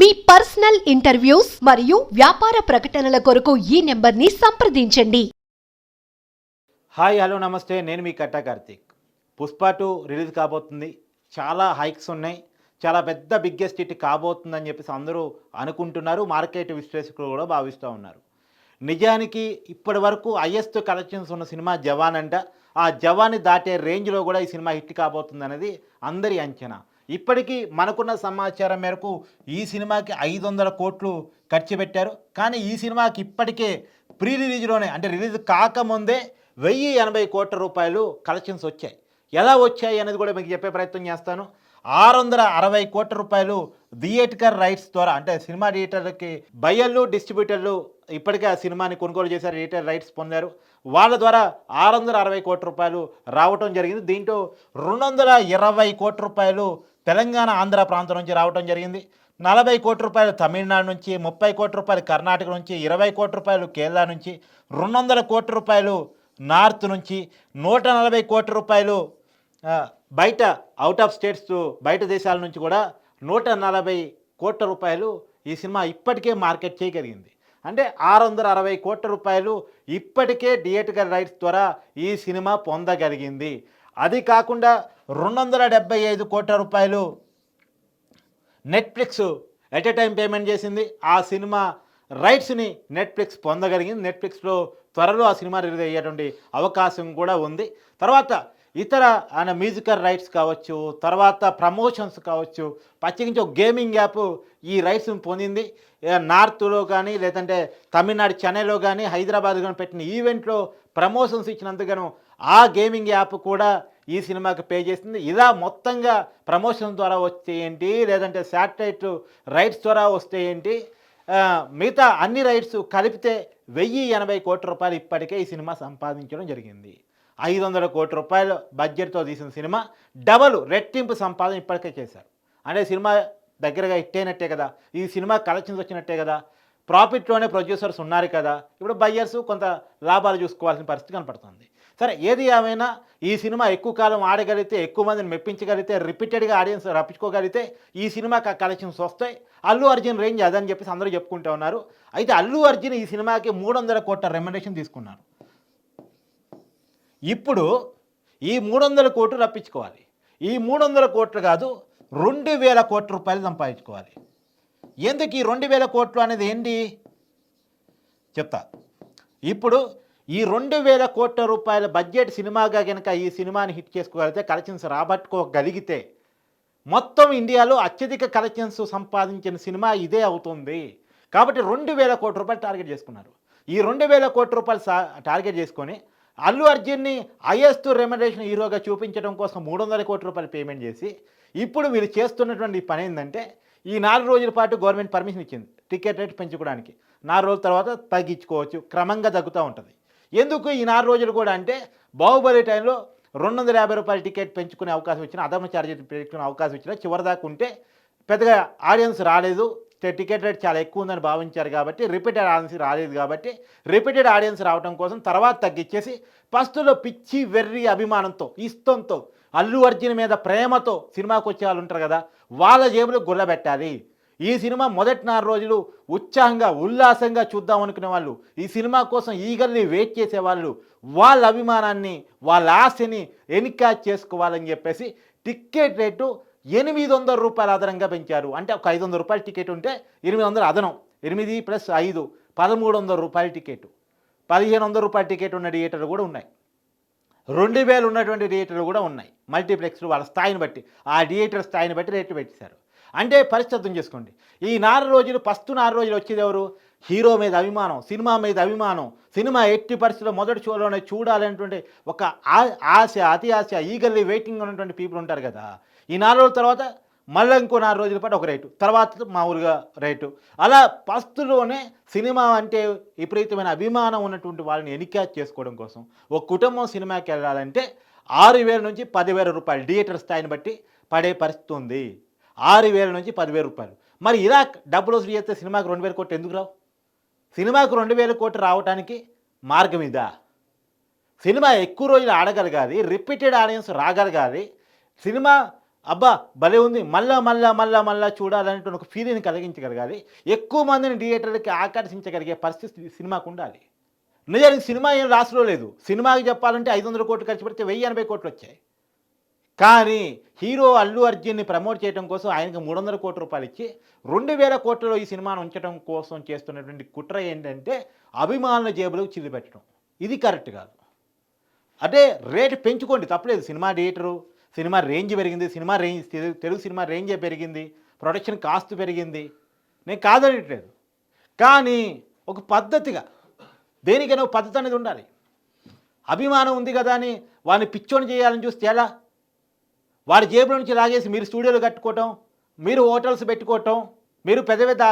మీ personal interviews మరియు వ్యాపార ప్రకటనల కొరకు ఈ నెంబర్ని సంప్రదించండి. హాయ్ హలో నమస్తే. నేను మీ కట్టా కార్తీక్. పుష్ప టూ రిలీజ్ కాబోతుంది. చాలా హైక్స్ ఉన్నాయి. చాలా పెద్ద బిగ్గెస్ట్ హిట్ కాబోతుందని చెప్పేసి అందరూ అనుకుంటున్నారు. మార్కెట్ విశ్లేషకులు కూడా భావిస్తూ ఉన్నారు. నిజానికి ఇప్పటి వరకు హయ్యెస్ట్ కలెక్షన్స్ ఉన్న సినిమా జవాన్ అంట. ఆ జవాన్ని దాటే రేంజ్లో కూడా ఈ సినిమా హిట్ కాబోతుంది అనేది అందరి అంచనా. ఇప్పటికీ మనకున్న సమాచారం మేరకు ఈ సినిమాకి ఐదు వందల కోట్లు ఖర్చు పెట్టారు. కానీ ఈ సినిమాకి ఇప్పటికే ప్రీ రిలీజ్లోనే అంటే రిలీజ్ కాకముందే వెయ్యి ఎనభై కోట్ల రూపాయలు కలెక్షన్స్ వచ్చాయి. ఎలా వచ్చాయి అనేది కూడా మీకు చెప్పే ప్రయత్నం చేస్తాను. ఆరు వందల అరవై కోట్ల రూపాయలు థియేటికల్ రైట్స్ ద్వారా అంటే సినిమా థియేటర్లకి బయ్యర్లు డిస్ట్రిబ్యూటర్లు ఇప్పటికే ఆ సినిమాని కొనుగోలు చేశారు థియేటర్ రైట్స్ పొందారు. వాళ్ళ ద్వారా ఆరు వందల అరవై కోట్ల రూపాయలు రావటం జరిగింది. దీంట్లో రెండు వందల ఇరవై కోట్ల రూపాయలు తెలంగాణ ఆంధ్ర ప్రాంతం నుంచి రావటం జరిగింది. నలభై కోట్ల రూపాయలు తమిళనాడు నుంచి ముప్పై కోట్ల రూపాయలు కర్ణాటక నుంచి ఇరవై కోట్ల రూపాయలు కేరళ నుంచి రెండు వందల కోట్ల రూపాయలు నార్త్ నుంచి నూట నలభై కోట్ల రూపాయలు బయట అవుట్ ఆఫ్ స్టేట్స్ బయట దేశాల నుంచి కూడా నూట నలభై కోట్ల రూపాయలు ఈ సినిమా ఇప్పటికే మార్కెట్ చేయగలిగింది. అంటే ఆరు వందల అరవై కోట్ల రూపాయలు ఇప్పటికే థియేటికల్ రైట్స్ ద్వారా ఈ సినిమా పొందగలిగింది. అది కాకుండా రెండు వందల డెబ్బై ఐదు కోట్ల రూపాయలు Netflix at a time payment చేసింది. ఆ సినిమా రైట్స్ని నెట్ఫ్లిక్స్ పొందగలిగింది. నెట్ఫ్లిక్స్లో త్వరలో ఆ సినిమా రిలీజ్ అయ్యేటువంటి అవకాశం కూడా ఉంది. తర్వాత ఇతర ఆయన మ్యూజికల్ రైట్స్ కావచ్చు తర్వాత ప్రమోషన్స్ కావచ్చు ప్రత్యేకించి ఒక గేమింగ్ యాప్ ఈ రైట్స్ని పొందింది. నార్త్లో కానీ లేదంటే తమిళనాడు చెన్నైలో కానీ హైదరాబాద్ కానీ పెట్టిన ఈవెంట్లో ప్రమోషన్స్ ఇచ్చినందుకను ఆ గేమింగ్ యాప్ కూడా ఈ సినిమాకి పే చేసింది. ఇలా మొత్తంగా ప్రమోషన్ ద్వారా వస్తే ఏంటి? లేదంటే శాటిలైట్ రైట్స్ ద్వారా వస్తే ఏంటి? మిగతా అన్ని రైట్స్ కలిపితే వెయ్యి ఎనభై కోట్ల రూపాయలు ఇప్పటికే ఈ సినిమా సంపాదించడం జరిగింది. ఐదు వందల కోట్ల రూపాయలు బడ్జెట్తో తీసిన సినిమా డబల్ రెట్టింపు సంపాదన ఇప్పటికే చేశారు. అంటే సినిమా దగ్గరగా ఇట్టేనట్టే కదా. ఈ సినిమా కలెక్షన్స్ వచ్చినట్టే కదా. ప్రాఫిట్లోనే ప్రొడ్యూసర్స్ ఉన్నారు కదా. ఇప్పుడు బయ్యర్స్ కొంత లాభాలు చూసుకోవాల్సిన పరిస్థితి కనపడుతుంది. సరే ఏది ఏమైనా ఈ సినిమా ఎక్కువ కాలం ఆడగలిగితే ఎక్కువ మందిని మెప్పించగలిగితే రిపీటెడ్గా ఆడియన్స్ రప్పించుకోగలిగితే ఈ సినిమాకి కలెక్షన్స్ వస్తాయి. అల్లు అర్జున్ రేంజ్ అదని చెప్పేసి అందరూ చెప్పుకుంటూ ఉన్నారు. అయితే అల్లు అర్జున్ ఈ సినిమాకి మూడు వందల కోట్ల రెమ్యునరేషన్ తీసుకున్నారు. ఇప్పుడు ఈ మూడు వందల కోట్లు రప్పించుకోవాలి. ఈ మూడు వందల కోట్లు కాదు రెండు వేల కోట్ల రూపాయలు సంపాదించుకోవాలి. ఎందుకు ఈ రెండు వేల కోట్లు అనేది ఏంటి? చెప్తా. ఇప్పుడు ఈ రెండు వేల కోట్ల రూపాయల బడ్జెట్ సినిమాగా కనుక ఈ సినిమాని హిట్ చేసుకోగలిగితే కలెక్షన్స్ రాబట్టుకోగలిగితే మొత్తం ఇండియాలో అత్యధిక కలెక్షన్స్ సంపాదించిన సినిమా ఇదే అవుతుంది. కాబట్టి రెండు వేల కోట్ల రూపాయలు టార్గెట్ చేసుకున్నారు. ఈ రెండు వేల కోట్ల రూపాయలు సా టార్గెట్ చేసుకొని అల్లు అర్జున్ని హైయెస్ట్ రెమ్యునరేషన్ హీరోగా చూపించడం కోసం మూడు వందల కోట్ల రూపాయలు పేమెంట్ చేసి ఇప్పుడు వీళ్ళు చేస్తున్నటువంటి పని ఏంటంటే ఈ నాలుగు రోజుల పాటు గవర్నమెంట్ పర్మిషన్ ఇచ్చింది టికెట్ రేట్ పెంచుకోవడానికి. నాలుగు రోజుల తర్వాత తగ్గించుకోవచ్చు క్రమంగా తగ్గుతూ ఉంటుంది. ఎందుకు ఈ నాలుగు రోజులు కూడా అంటే బాహుబలి టైంలో రెండు వందల యాభై రూపాయల టికెట్ పెంచుకునే అవకాశం వచ్చిన అదమ ఛార్జెస్ పెంచుకునే అవకాశం వచ్చినా చివరిదాకా ఉంటే పెద్దగా ఆడియన్స్ రాలేదు. టికెట్ రేట్ చాలా ఎక్కువ ఉందని భావించారు కాబట్టి రిపీటెడ్ ఆడియన్స్ రాలేదు కాబట్టి రిపీటెడ్ ఆడియన్స్ రావడం కోసం తర్వాత తగ్గించేసి ఫస్ట్లో పిచ్చి వెర్రి అభిమానంతో ఇష్టంతో అల్లు అర్జున్ మీద ప్రేమతో సినిమాకి వచ్చే వాళ్ళు ఉంటారు కదా వాళ్ళ జేబులో గుల్లబెట్టాలి ఈ సినిమా మొదటి నాలుగు రోజులు ఉత్సాహంగా ఉల్లాసంగా చూద్దాం అనుకునే వాళ్ళు ఈ సినిమా కోసం ఈగల్ని వెయిట్ చేసేవాళ్ళు వాళ్ళ అభిమానాన్ని వాళ్ళ ఆశని ఎన్కాజ్ చేసుకోవాలని చెప్పేసి టికెట్ రేటు ఎనిమిది వందల రూపాయల అదనంగా పెంచారు. అంటే ఒక ఐదు వందల రూపాయల టికెట్ ఉంటే ఎనిమిది వందల అదనం. ఎనిమిది ప్లస్ ఐదు పదమూడు వందల రూపాయల టికెట్ పదిహేను వందల రూపాయల టికెట్ ఉన్న థియేటర్లు కూడా ఉన్నాయి. రెండు వేలు ఉన్నటువంటి థియేటర్లు కూడా ఉన్నాయి. మల్టీప్లెక్స్లు వాళ్ళ స్థాయిని బట్టి ఆ థియేటర్ స్థాయిని బట్టి రేట్లు పెట్టేశారు. అంటే పరిస్థితి చేసుకోండి. ఈ నాలుగు రోజులు ఫస్ట్ నాలుగు రోజులు వచ్చేది ఎవరు? హీరో మీద అభిమానం సినిమా మీద అభిమానం. సినిమా ఎట్టి పరిస్థితుల్లో మొదటి షోలోనే చూడాలనేటువంటి ఒక ఆ- ఆశ అతి ఆశ ఈగర్లీ వెయిటింగ్ ఉన్నటువంటి పీపుల్ ఉంటారు కదా. ఈ నాలుగు రోజుల తర్వాత మళ్ళీ ఇంకో నాలుగు రోజుల పాటు ఒక రేటు. తర్వాత మామూలుగా రేటు. అలా ఫస్ట్లోనే సినిమా అంటే విపరీతమైన అభిమానం ఉన్నటువంటి వాళ్ళని ఎన్నికాజ్ చేసుకోవడం కోసం ఒక కుటుంబం సినిమాకి వెళ్ళాలంటే ఆరు వేల నుంచి పదివేల రూపాయలు థియేటర్ స్థాయిని బట్టి పడే పరిస్థితి ఉంది. ఆరు వేల నుంచి పదివేల రూపాయలు. మరి ఇలా డబ్బులు వసూలు చేస్తే సినిమాకి రెండు వేల కోట్లు ఎందుకు రావు? సినిమాకు రెండు వేల కోట్లు రావడానికి మార్గం ఇదా? సినిమా ఎక్కువ రోజులు ఆడగలగాలి రిపీటెడ్ ఆడియన్స్ రాగలగాలి. సినిమా అబ్బా భలే ఉంది మళ్ళా మళ్ళా మళ్ళా మళ్ళా చూడాలనేటువంటి ఒక ఫీలింగ్ కలిగించగలగాలి. ఎక్కువ మందిని థియేటర్లకి ఆకర్షించగలిగే పరిస్థితి సినిమాకు ఉండాలి. నిజానికి సినిమా ఏం రాసులో లేదు. సినిమాకి చెప్పాలంటే ఐదు వందల కోట్లు ఖర్చు పెడితే వెయ్యి ఎనభై కోట్లు వచ్చాయి. కానీ హీరో అల్లు అర్జున్ని ప్రమోట్ చేయడం కోసం ఆయనకి మూడు వందల కోట్ల రూపాయలు ఇచ్చి రెండు వేల కోట్లలో ఈ సినిమాను ఉంచడం కోసం చేస్తున్నటువంటి కుట్ర ఏంటంటే అభిమానుల జేబులకు చిల్లు పెట్టడం ఇది కరెక్ట్ కాదు. అంటే రేటు పెంచుకోండి తప్పలేదు. సినిమా థియేటరు సినిమా రేంజ్ పెరిగింది సినిమా రేంజ్ తెలుగు సినిమా రేంజే పెరిగింది ప్రొడక్షన్ కాస్ట్ పెరిగింది. నేను కాదనట్లేదు. కానీ ఒక పద్ధతిగా దేనికైనా ఒక పద్ధతి అనేది ఉండాలి. అభిమానం ఉంది కదా అని వాడిని పిచ్చోని చేయాలని చూస్తే ఎలా? వాడి జేబులో నుంచి లాగేసి మీరు స్టూడియోలు కట్టుకోవటం మీరు హోటల్స్ పెట్టుకోవటం మీరు పెద్ద పెద్ద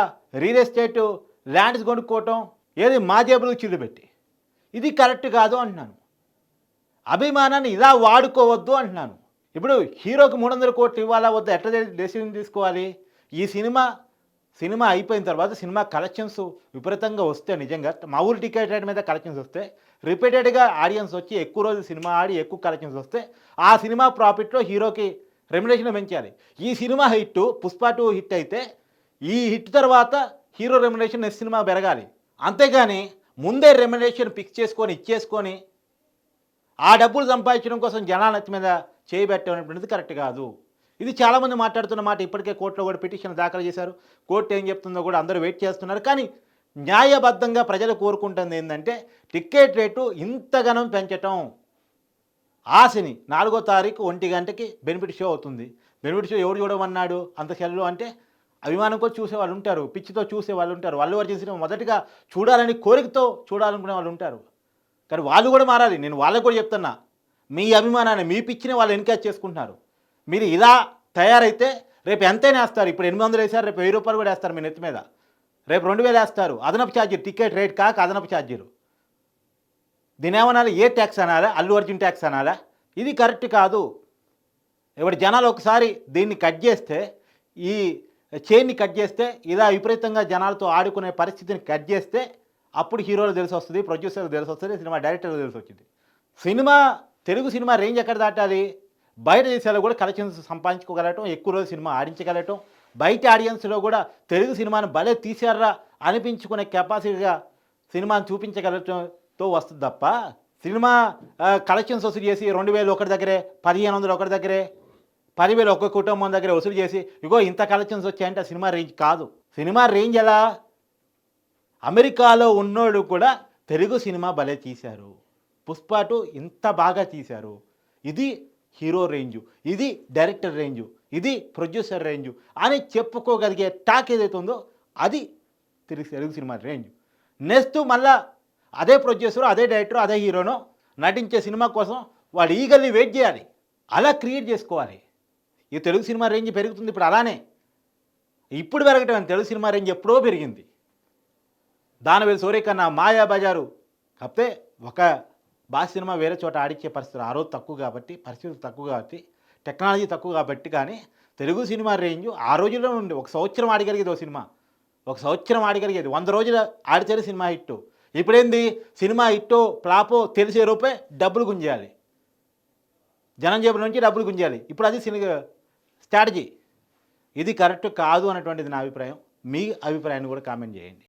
రియల్ ఎస్టేట్ ల్యాండ్స్ కొనుక్కోవటం ఏది మా జేబులు చిల్లు పెట్టి ఇది కరెక్ట్ కాదు అంటున్నాను. అభిమానాన్ని ఇలా వాడుకోవద్దు అంటున్నాను. ఇప్పుడు హీరోకి మూడు వందల కోట్లు ఇవ్వాలా వద్దా? ఎట్లా డెసిషన్ తీసుకోవాలి? ఈ సినిమా సినిమా అయిపోయిన తర్వాత సినిమా కలెక్షన్స్ విపరీతంగా వస్తే నిజంగా. మా ఊరు టికెట్ రేట్ మీద కలెక్షన్స్ వస్తే రిపీటెడ్గా ఆడియన్స్ వచ్చి ఎక్కువ రోజులు సినిమా ఆడి ఎక్కువ కలెక్షన్స్ వస్తే ఆ సినిమా ప్రాఫిట్లో హీరోకి రెమ్యునేషన్ పెంచాలి. ఈ cinema hit Pushpa two hit అయితే ఈ హిట్ తర్వాత హీరో రెమ్యునేషన్ నెక్స్ట్ సినిమా పెరగాలి. అంతేగాని ముందే రెమ్యునేషన్ ఫిక్స్ చేసుకొని ఇచ్చేసుకొని ఆ డబ్బులు సంపాదించడం కోసం జనాల మీద చేయబెట్టడం కరెక్ట్ కాదు. ఇది చాలామంది మాట్లాడుతున్న మాట. ఇప్పటికే కోర్టులో కూడా పిటిషన్ దాఖలు చేశారు. కోర్టు ఏం చెప్తుందో కూడా అందరూ వెయిట్ చేస్తున్నారు. కానీ న్యాయబద్ధంగా ప్రజలు కోరుకుంటుంది ఏంటంటే టికెట్ రేటు ఇంతగనం పెంచటం ఆశని నాలుగో తారీఖు ఒంటి గంటకి బెనిఫిట్ షో అవుతుంది. బెనిఫిట్ షో ఎవరు చూడమన్నాడు? అంత సెల్లు అంటే అభిమానం కూడా చూసే వాళ్ళు ఉంటారు. పిచ్చితో చూసే వాళ్ళు ఉంటారు. వాళ్ళు వారు చేసిన మొదటిగా చూడాలని కోరికతో చూడాలనుకునే వాళ్ళు ఉంటారు. కానీ వాళ్ళు కూడా మారాలి. నేను వాళ్ళకు కూడా చెప్తున్నా. మీ అభిమానాన్ని మీ పిచ్చిని వాళ్ళు ఎన్కరేజ్ చేసుకుంటున్నారు. మీరు ఇలా తయారైతే రేపు ఎంతైనా వేస్తారు? ఇప్పుడు ఎనిమిది వందలు వేసారు రేపు వెయ్యి రూపాయలు కూడా వేస్తారు మీ నెత్తి మీద. రేపు రెండు వేలు వేస్తారు. అదనపు ఛార్జీలు టికెట్ రేట్ కాక అదనపు ఛార్జీలు. దీని ఏమనాలి ఏ ట్యాక్స్ అనాలా? అల్లు అర్జున్ ట్యాక్స్ అనాలా? ఇది కరెక్ట్ కాదు. ఇప్పుడు జనాలు ఒకసారి దీన్ని కట్ చేస్తే ఈ చైన్ని కట్ చేస్తే ఇలా విపరీతంగా జనాలతో ఆడుకునే పరిస్థితిని కట్ చేస్తే అప్పుడు హీరోలు తెలిసి వస్తుంది ప్రొడ్యూసర్లు తెలిసి వస్తుంది సినిమా డైరెక్టర్లు తెలిసి వచ్చింది. సినిమా తెలుగు సినిమా రేంజ్ ఎక్కడ దాటాలి? బయట దేశాల్లో కూడా కలెక్షన్స్ సంపాదించుకోగలగటం ఎక్కువ రోజు సినిమా ఆడించగలగటం బయట ఆడియన్స్లో కూడా తెలుగు సినిమాను భలే తీశారా అనిపించుకునే కెపాసిటీగా సినిమాను చూపించగలటంతో వస్తుంది తప్ప సినిమా కలెక్షన్స్ వసూలు చేసి రెండు వేలు ఒకటి దగ్గరే పదిహేను వందలు ఒకటి దగ్గరే పదివేలు ఒక్క కుటుంబం దగ్గర వసూలు చేసి ఇగో ఇంత కలెక్షన్స్ వచ్చాయంటే సినిమా రేంజ్ కాదు. సినిమా రేంజ్ ఎలా? అమెరికాలో ఉన్నోళ్ళు కూడా తెలుగు సినిమా భలే తీశారు. పుష్ప టూ ఇంత బాగా తీశారు. ఇది హీరో రేంజు ఇది డైరెక్టర్ రేంజు ఇది ప్రొడ్యూసర్ రేంజు అని చెప్పుకోగలిగే టాక్ ఏదైతే ఉందో అది Telugu Telugu cinema range. Next మళ్ళా అదే ప్రొడ్యూసర్ అదే డైరెక్టర్ అదే హీరోను నటించే సినిమా కోసం వాడు ఈగల్ని వెయిట్ చేయాలి. అలా క్రియేట్ చేసుకోవాలి. ఈ తెలుగు సినిమా రేంజ్ పెరుగుతుంది ఇప్పుడు అలానే. ఇప్పుడు పెరగటం తెలుగు సినిమా రేంజ్ ఎప్పుడో పెరిగింది. దానవేలు సూర్యకన్నా మాయా బజారు కాకపోతే ఒక బాస్ సినిమా వేరే చోట ఆడించే పరిస్థితులు ఆ రోజు తక్కువ కాబట్టి పరిస్థితులు తక్కువ కాబట్టి టెక్నాలజీ తక్కువ కాబట్టి కానీ తెలుగు సినిమా రేంజ్ ఆ రోజుల్లో ఉండి ఒక సంవత్సరం ఆడగలిగేది ఒక సినిమా. ఒక సంవత్సరం ఆడగలిగేది వంద రోజులు ఆడితేనే సినిమా హిట్ ఇప్పుడేంది? సినిమా హిట్టో ఫ్లాపో తెలిసే రూపే డబ్బులు గుంజేయాలి. జనం జేబుల నుంచి డబ్బులు గుంజేయాలి. ఇప్పుడు అది సినిమా స్ట్రాటజీ. ఇది కరెక్ట్ కాదు అన్నటువంటిది నా అభిప్రాయం. మీ అభిప్రాయాన్ని కూడా కామెంట్ చేయండి.